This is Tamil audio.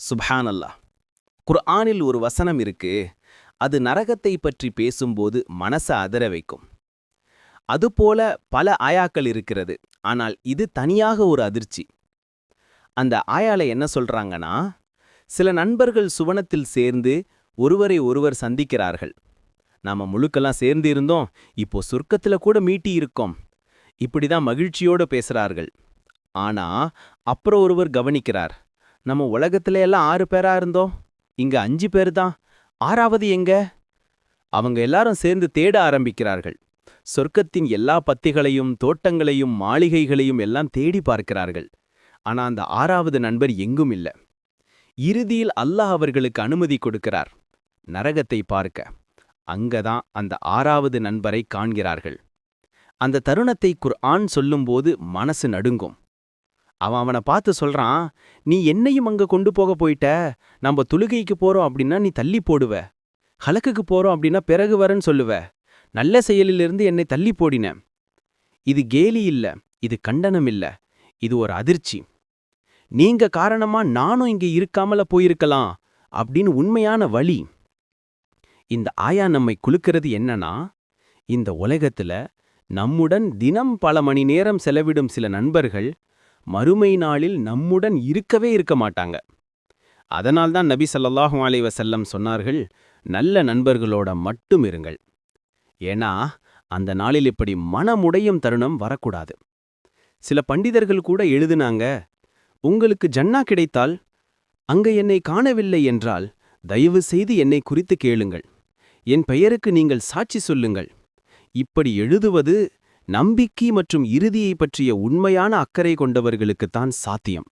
சுப்ஹானல்லாஹ். குர்ஆனில் ஒரு வசனம் இருக்கு அது நரகத்தை பற்றி பேசும்போது மனச அதர வைக்கும். அதுபோல பல ஆயாக்கள் இருக்கிறது ஆனால் இது தனியாக ஒரு அதிர்ச்சி. அந்த ஆயால என்ன சொல்றாங்கன்னா சில நண்பர்கள் சுவனத்தில் சேர்ந்து ஒருவரை ஒருவர் சந்திக்கிறார்கள். நாம முழுக்கெல்லாம் சேர்ந்து இருந்தோம் இப்போ சொர்க்கத்துல கூட மீட்டி இருக்கோம். இப்படிதான் மகிழ்ச்சியோட பேசுறார்கள். ஆனா அப்புறம் ஒருவர் கவனிக்கிறார் நம்ம உலகத்துல எல்லாம் ஆறு பேரா இருந்தோம். இங்க அஞ்சு பேர் தான் ஆறாவது எங்க? அவங்க எல்லாரும் சேர்ந்து தேட ஆரம்பிக்கிறார்கள். சொர்க்கத்தின் எல்லா பத்திகளையும் தோட்டங்களையும் மாளிகைகளையும் எல்லாம் தேடி பார்க்கிறார்கள். ஆனா அந்த ஆறாவது நண்பர் எங்கும் இல்ல. இறுதியில் அல்லாஹ் அவர்களுக்கு அனுமதி கொடுக்கிறார். நரகத்தை பார்க்க. அங்கதான் அந்த ஆறாவது நண்பரை காண்கிறார்கள். அந்த தருணத்தை குர்ஆன் சொல்லும்போது மனசு நடுங்கும். அவன் அவனை பார்த்து சொல்றான் நீ என்னையும் அங்க கொண்டு போக போயிட்ட? நம்ம துலுகைக்கு போறோம் அப்படின்னா நீ தள்ளி போடுவ. ஹலக்குக்கு போறோம் அப்படின்னா பிறகு வரன்னு சொல்லுவ. நல்ல செயலிலிருந்து என்னை தள்ளி போடின. இது கேலி இல்ல இது கண்டனம் இல்ல இது ஒரு அதிர்ச்சி. நீங்க காரணமா நானும் இங்க இருக்காமல போயிருக்கலாம் அப்படின்னு உண்மையான வழி. இந்த ஆயா நம்மை குலுக்கிறது என்னன்னா இந்த உலகத்துல நம்முடன் தினம் பல மணி நேரம் செலவிடும் சில நண்பர்கள் மறுமை நாளில் நம்முடன் இருக்கவே இருக்க மாட்டாங்க. அதனால்தான் நபி ஸல்லல்லாஹு அலைஹி வசல்லம் சொன்னார்கள் நல்ல நண்பர்களோட மட்டும் இருங்கள். ஏன்னா அந்த நாளில் இப்படி மனமுடையும் தருணம் வரக்கூடாது. சில பண்டிதர்கள் கூட எழுதுனாங்க உங்களுக்கு ஜன்னா கிடைத்தால் அங்க என்னை காணவில்லை என்றால் தயவு செய்து என்னை குறித்து கேளுங்கள். என் பெயருக்கு நீங்கள் சாட்சி சொல்லுங்கள். இப்படி எழுதுவது நம்பிக்கை மற்றும் இறுதியை பற்றிய உண்மையான அக்கறை கொண்டவர்களுக்குத்தான் சாத்தியம்.